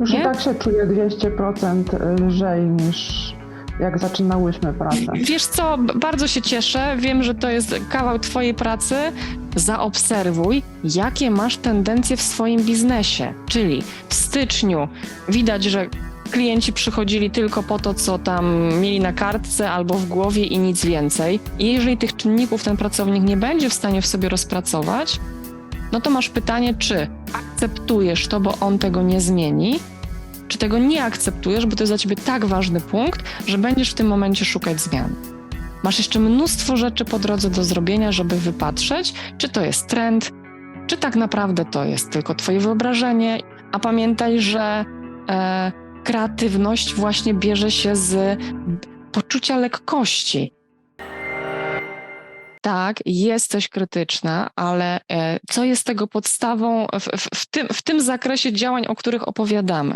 Już Nie? i tak się czuję 200% lżej niż jak zaczynałyśmy pracę. Wiesz co, bardzo się cieszę. Wiem, że to jest kawał Twojej pracy. Zaobserwuj, jakie masz tendencje w swoim biznesie. Czyli w styczniu widać, że klienci przychodzili tylko po to, co tam mieli na kartce albo w głowie i nic więcej. I jeżeli tych czynników ten pracownik nie będzie w stanie w sobie rozpracować, no to masz pytanie, czy akceptujesz to, bo on tego nie zmieni, czy tego nie akceptujesz, bo to jest dla ciebie tak ważny punkt, że będziesz w tym momencie szukać zmian. Masz jeszcze mnóstwo rzeczy po drodze do zrobienia, żeby wypatrzeć, czy to jest trend, czy tak naprawdę to jest tylko twoje wyobrażenie. A pamiętaj, że e, kreatywność właśnie bierze się z poczucia lekkości. Tak, jesteś krytyczna, ale e, co jest tego podstawą w, w, w, tym, w tym zakresie działań, o których opowiadamy?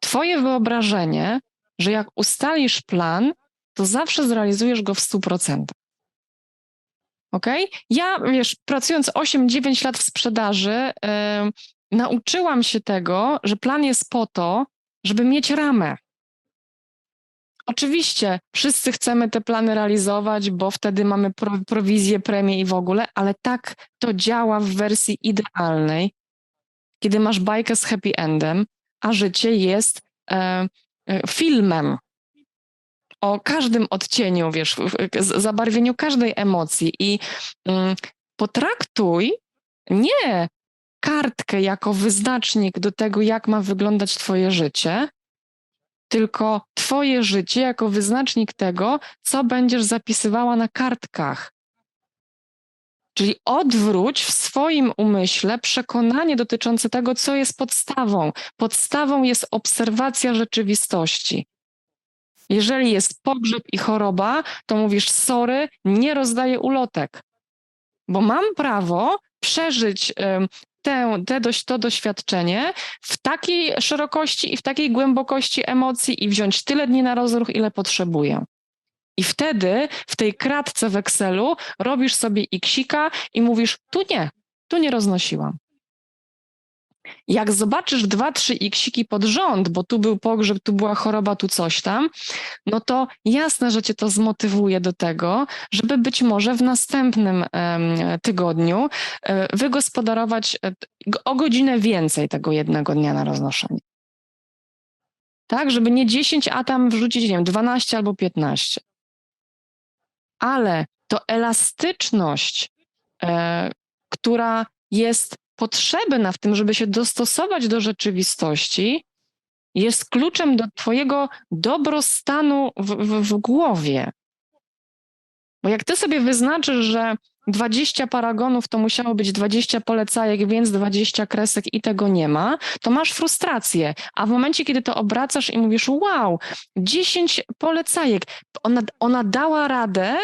Twoje wyobrażenie, że jak ustalisz plan, to zawsze zrealizujesz go w 100%. Ok? Ja, wiesz, pracując 8-9 lat w sprzedaży, em, nauczyłam się tego, że plan jest po to, żeby mieć ramę. Oczywiście wszyscy chcemy te plany realizować, bo wtedy mamy pro, prowizję, premię i w ogóle, ale tak to działa w wersji idealnej, kiedy masz bajkę z happy endem, a życie jest e, e, filmem. O każdym odcieniu, wiesz, zabarwieniu każdej emocji i mm, potraktuj nie kartkę jako wyznacznik do tego, jak ma wyglądać twoje życie, tylko twoje życie jako wyznacznik tego, co będziesz zapisywała na kartkach. Czyli odwróć w swoim umyśle przekonanie dotyczące tego, co jest podstawą. Podstawą jest obserwacja rzeczywistości. Jeżeli jest pogrzeb i choroba, to mówisz: Sorry, nie rozdaję ulotek, bo mam prawo przeżyć tę, te to doświadczenie w takiej szerokości i w takiej głębokości emocji i wziąć tyle dni na rozruch, ile potrzebuję. I wtedy w tej kratce w Excelu robisz sobie iksika i mówisz: Tu nie, tu nie roznosiłam. Jak zobaczysz dwa, trzy iksiki pod rząd, bo tu był pogrzeb, tu była choroba, tu coś tam, no to jasne, że cię to zmotywuje do tego, żeby być może w następnym tygodniu e, wygospodarować e, o godzinę więcej tego jednego dnia na roznoszenie. Tak, żeby nie 10, a tam wrzucić, nie wiem, 12 albo 15. Ale to elastyczność, e, która jest potrzebna w tym, żeby się dostosować do rzeczywistości, jest kluczem do Twojego dobrostanu w, w, w głowie. Bo jak Ty sobie wyznaczysz, że 20 paragonów to musiało być 20 polecajek, więc 20 kresek i tego nie ma, to masz frustrację. A w momencie, kiedy to obracasz i mówisz, wow, 10 polecajek, ona, ona dała radę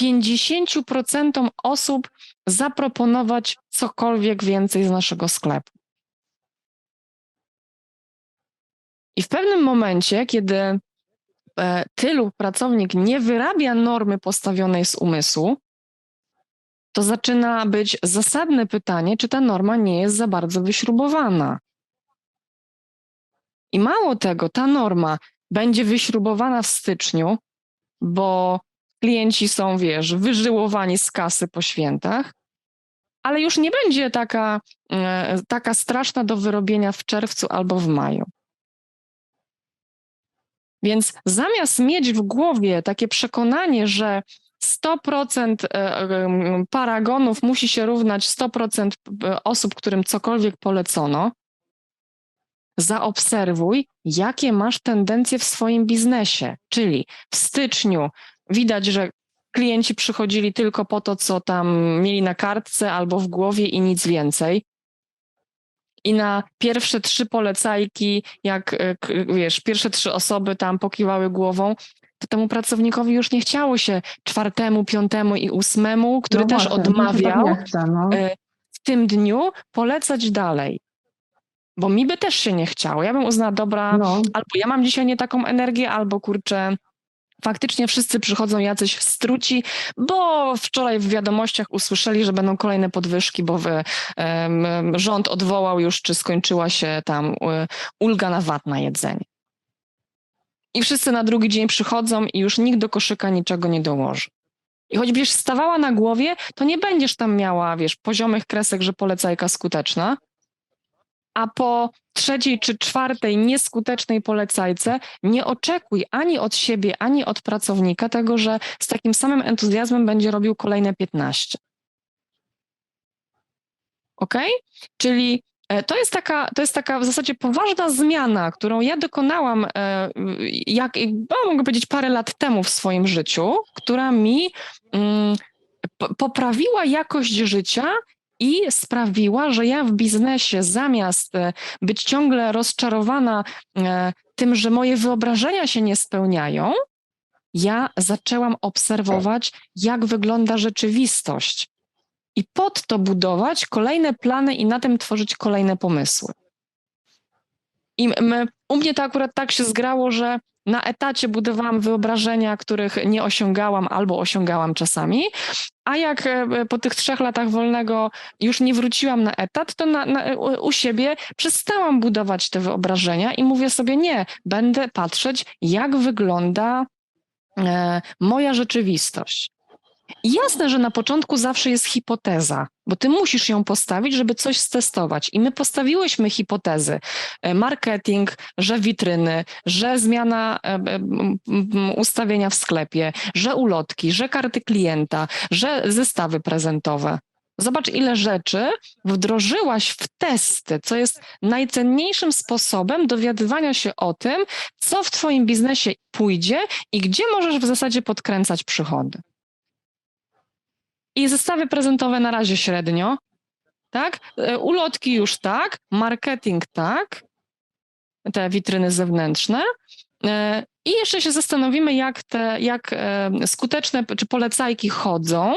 50% osób zaproponować cokolwiek więcej z naszego sklepu. I w pewnym momencie, kiedy e, tylu pracownik nie wyrabia normy postawionej z umysłu, to zaczyna być zasadne pytanie, czy ta norma nie jest za bardzo wyśrubowana. I mało tego, ta norma będzie wyśrubowana w styczniu, bo klienci są, wiesz, wyżyłowani z kasy po świętach, ale już nie będzie taka, e, taka straszna do wyrobienia w czerwcu albo w maju. Więc zamiast mieć w głowie takie przekonanie, że 100% e, e, paragonów musi się równać 100% osób, którym cokolwiek polecono, zaobserwuj, jakie masz tendencje w swoim biznesie. Czyli w styczniu widać, że klienci przychodzili tylko po to, co tam mieli na kartce albo w głowie i nic więcej. I na pierwsze trzy polecajki, jak e, wiesz, pierwsze trzy osoby tam pokiwały głową, to temu pracownikowi już nie chciało się czwartemu, piątemu i ósmemu, który No też właśnie, się odmawiał Tak chce, no. e, w tym dniu polecać dalej. Bo mi by też się nie chciało. Ja bym uznała, dobra, no. albo ja mam dzisiaj nie taką energię, albo kurczę, faktycznie wszyscy przychodzą jacyś struci, bo wczoraj w wiadomościach usłyszeli, że będą kolejne podwyżki, bo em, rząd odwołał już, czy skończyła się tam e, ulga na VAT na jedzenie. I wszyscy na drugi dzień przychodzą i już nikt do koszyka niczego nie dołoży. I choć będziesz stawała na głowie, to nie będziesz tam miała, wiesz, poziomych kresek, że polecajka skuteczna, a po trzeciej czy czwartej nieskutecznej polecajce nie oczekuj ani od siebie, ani od pracownika tego, że z takim samym entuzjazmem będzie robił kolejne 15. Ok? Czyli e, to jest, taka, to jest taka w zasadzie poważna zmiana, którą ja dokonałam, e, jak, no, mogę powiedzieć, parę lat temu w swoim życiu, która mi mm, po- poprawiła jakość życia i sprawiła, że ja w biznesie zamiast e, być ciągle rozczarowana e, tym, że moje wyobrażenia się nie spełniają, ja zaczęłam obserwować, jak wygląda rzeczywistość i pod to budować kolejne plany i na tym tworzyć kolejne pomysły. I my, u mnie to akurat tak się zgrało, że na etacie budowałam wyobrażenia, których nie osiągałam albo osiągałam czasami, a jak e, po tych trzech latach wolnego już nie wróciłam na etat, to na, na, u u siebie przestałam budować te wyobrażenia i mówię sobie, nie, będę patrzeć, jak wygląda e, moja rzeczywistość. Jasne, że na początku zawsze jest hipoteza, bo ty musisz ją postawić, żeby coś stestować. I my postawiłyśmy hipotezy. E, Marketing, że witryny, że zmiana e, e, ustawienia w sklepie, że ulotki, że karty klienta, że zestawy prezentowe. Zobacz, ile rzeczy wdrożyłaś w testy, co jest najcenniejszym sposobem dowiadywania się o tym, co w Twoim biznesie pójdzie i gdzie możesz w zasadzie podkręcać przychody. I zestawy prezentowe na razie średnio, tak? E, Ulotki już tak, marketing tak, te witryny zewnętrzne. E, I jeszcze się zastanowimy, jak te, jak e, skuteczne czy polecajki chodzą,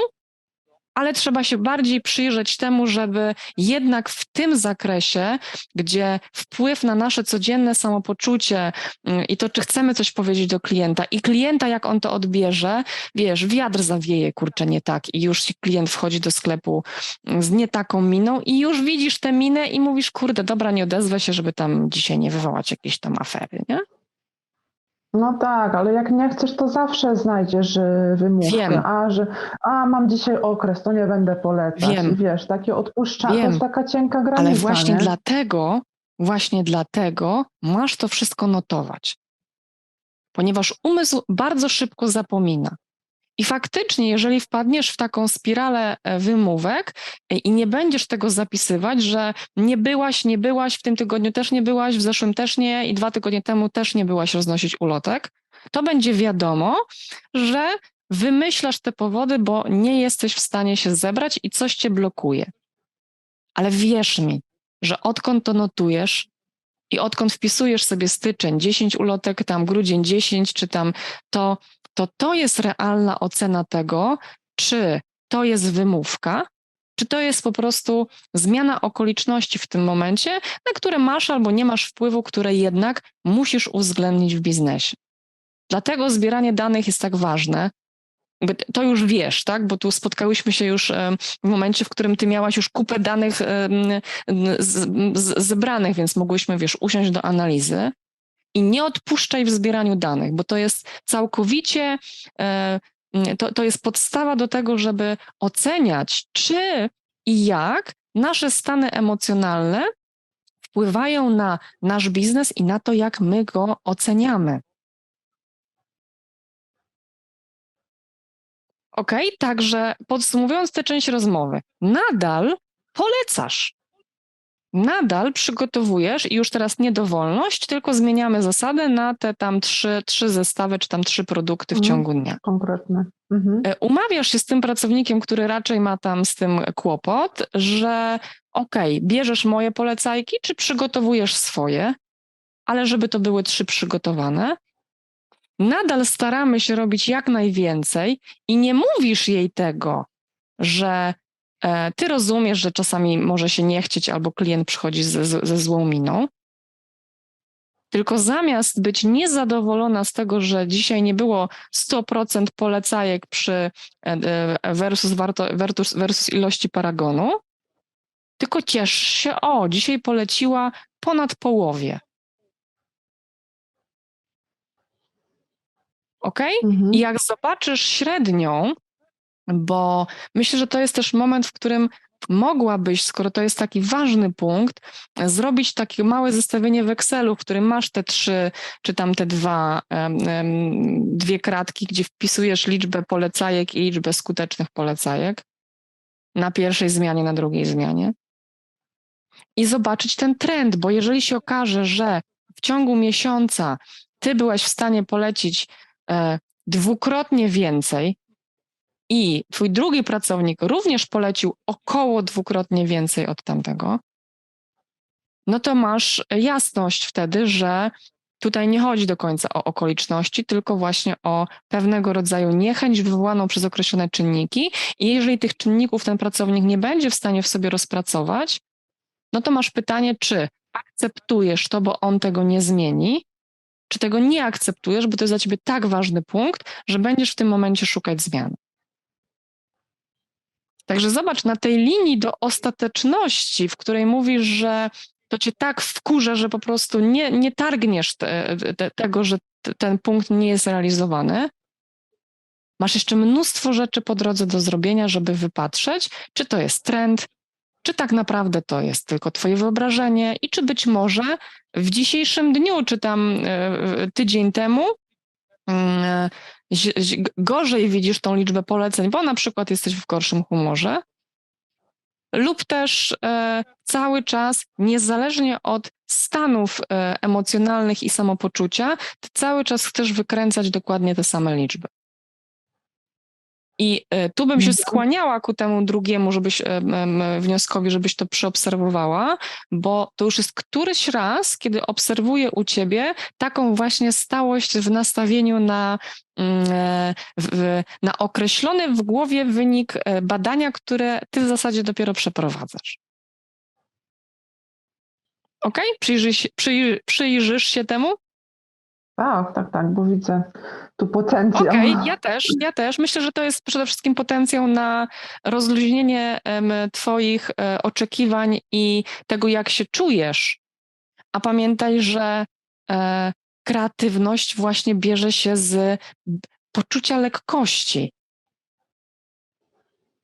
ale trzeba się bardziej przyjrzeć temu, żeby jednak w tym zakresie, gdzie wpływ na nasze codzienne samopoczucie mm, i to, czy chcemy coś powiedzieć do klienta i klienta, jak on to odbierze, wiesz, wiatr zawieje, kurczę, nie tak i już klient wchodzi do sklepu mm, z nie taką miną i już widzisz tę minę i mówisz, kurde, dobra, nie odezwę się, żeby tam dzisiaj nie wywołać jakiejś tam afery, nie? No tak, ale jak nie chcesz, to zawsze znajdziesz y, wymówkę. Wiem. A, że a, mam dzisiaj okres, to nie będę polecać. Wiem. I wiesz, takie odpuszczanie, to jest taka cienka granica, Ale właśnie nie? dlatego, właśnie dlatego masz to wszystko notować. Ponieważ umysł bardzo szybko zapomina. I faktycznie, jeżeli wpadniesz w taką spiralę e, wymówek e, i nie będziesz tego zapisywać, że nie byłaś, nie byłaś, w tym tygodniu też nie byłaś, w zeszłym też nie i dwa tygodnie temu też nie byłaś roznosić ulotek, to będzie wiadomo, że wymyślasz te powody, bo nie jesteś w stanie się zebrać i coś cię blokuje. Ale wierz mi, że odkąd to notujesz i odkąd wpisujesz sobie styczeń 10 ulotek, tam grudzień 10, czy tam to, to to jest realna ocena tego, czy to jest wymówka, czy to jest po prostu zmiana okoliczności w tym momencie, na które masz albo nie masz wpływu, które jednak musisz uwzględnić w biznesie. Dlatego zbieranie danych jest tak ważne. To już wiesz, tak? Bo tu spotkałyśmy się już w momencie, w którym ty miałaś już kupę danych zebranych, więc mogłyśmy, wiesz, usiąść do analizy i nie odpuszczaj w zbieraniu danych, bo to jest całkowicie, e, to, to jest podstawa do tego, żeby oceniać, czy i jak nasze stany emocjonalne wpływają na nasz biznes i na to, jak my go oceniamy. Ok, także podsumowując tę część rozmowy, nadal polecasz. Nadal przygotowujesz i już teraz nie dowolność, tylko zmieniamy zasadę na te tam trzy, trzy zestawy, czy tam trzy produkty w Mhm. ciągu dnia. Konkretne. Mhm. E, Umawiasz się z tym pracownikiem, który raczej ma tam z tym kłopot, że okej, bierzesz moje polecajki, czy przygotowujesz swoje, ale żeby to były trzy przygotowane. Nadal staramy się robić jak najwięcej i nie mówisz jej tego, że ty rozumiesz, że czasami może się nie chcieć albo klient przychodzi ze, ze ze złą miną. Tylko zamiast być niezadowolona z tego, że dzisiaj nie było 100% polecajek przy e, e, versus, warto, versus, versus ilości paragonu, tylko ciesz się, o, dzisiaj poleciła ponad połowie. Ok? Mhm. I jak zobaczysz średnią, bo myślę, że to jest też moment, w którym mogłabyś, skoro to jest taki ważny punkt, zrobić takie małe zestawienie w Excelu, w którym masz te trzy, czy tam te dwa, dwie kratki, gdzie wpisujesz liczbę polecajek i liczbę skutecznych polecajek na pierwszej zmianie, na drugiej zmianie. I zobaczyć ten trend, bo jeżeli się okaże, że w ciągu miesiąca ty byłaś w stanie polecić e, dwukrotnie więcej i twój drugi pracownik również polecił około dwukrotnie więcej od tamtego, no to masz jasność wtedy, że tutaj nie chodzi do końca o okoliczności, tylko właśnie o pewnego rodzaju niechęć wywołaną przez określone czynniki. I jeżeli tych czynników ten pracownik nie będzie w stanie w sobie rozpracować, no to masz pytanie, czy akceptujesz to, bo on tego nie zmieni, czy tego nie akceptujesz, bo to jest dla ciebie tak ważny punkt, że będziesz w tym momencie szukać zmian. Także zobacz, na tej linii do ostateczności, w której mówisz, że to cię tak wkurza, że po prostu nie, nie targniesz te, te, tego, że t- ten punkt nie jest realizowany. Masz jeszcze mnóstwo rzeczy po drodze do zrobienia, żeby wypatrzeć, czy to jest trend, czy tak naprawdę to jest tylko Twoje wyobrażenie i czy być może w dzisiejszym dniu, czy tam e, tydzień temu, mm, zi- gorzej widzisz tą liczbę poleceń, bo na przykład jesteś w gorszym humorze, lub też e, cały czas, niezależnie od stanów e, emocjonalnych i samopoczucia, ty cały czas chcesz wykręcać dokładnie te same liczby. I e, tu bym się Mhm. skłaniała ku temu drugiemu, żebyś em, wnioskowi, żebyś to przeobserwowała, bo to już jest któryś raz, kiedy obserwuję u ciebie taką właśnie stałość w nastawieniu na, mm, e, na określony w głowie wynik e, badania, które ty w zasadzie dopiero przeprowadzasz. Ok? Przyjrzyj się, przyjrzy, przyjrzysz się temu? Tak, tak, tak, bo widzę tu potencjał. Okej, ja też, ja też. Myślę, że to jest przede wszystkim potencjał na rozluźnienie Twoich e, oczekiwań i tego, jak się czujesz. A pamiętaj, że e, kreatywność właśnie bierze się z poczucia lekkości.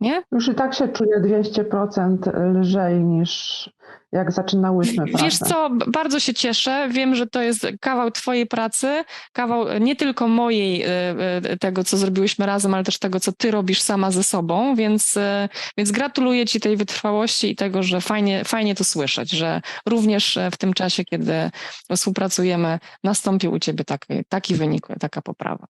Nie? Już i tak się czuję 200% lżej niż jak zaczynałyśmy pracę. Wiesz co, bardzo się cieszę. Wiem, że to jest kawał Twojej pracy, kawał e, nie tylko mojej, e, e, tego, co zrobiłyśmy razem, ale też tego, co Ty robisz sama ze sobą, więc, więc gratuluję Ci tej wytrwałości i tego, że fajnie, fajnie to słyszeć, że również w tym czasie, kiedy współpracujemy, nastąpił u Ciebie taki, taki wynik, taka poprawa.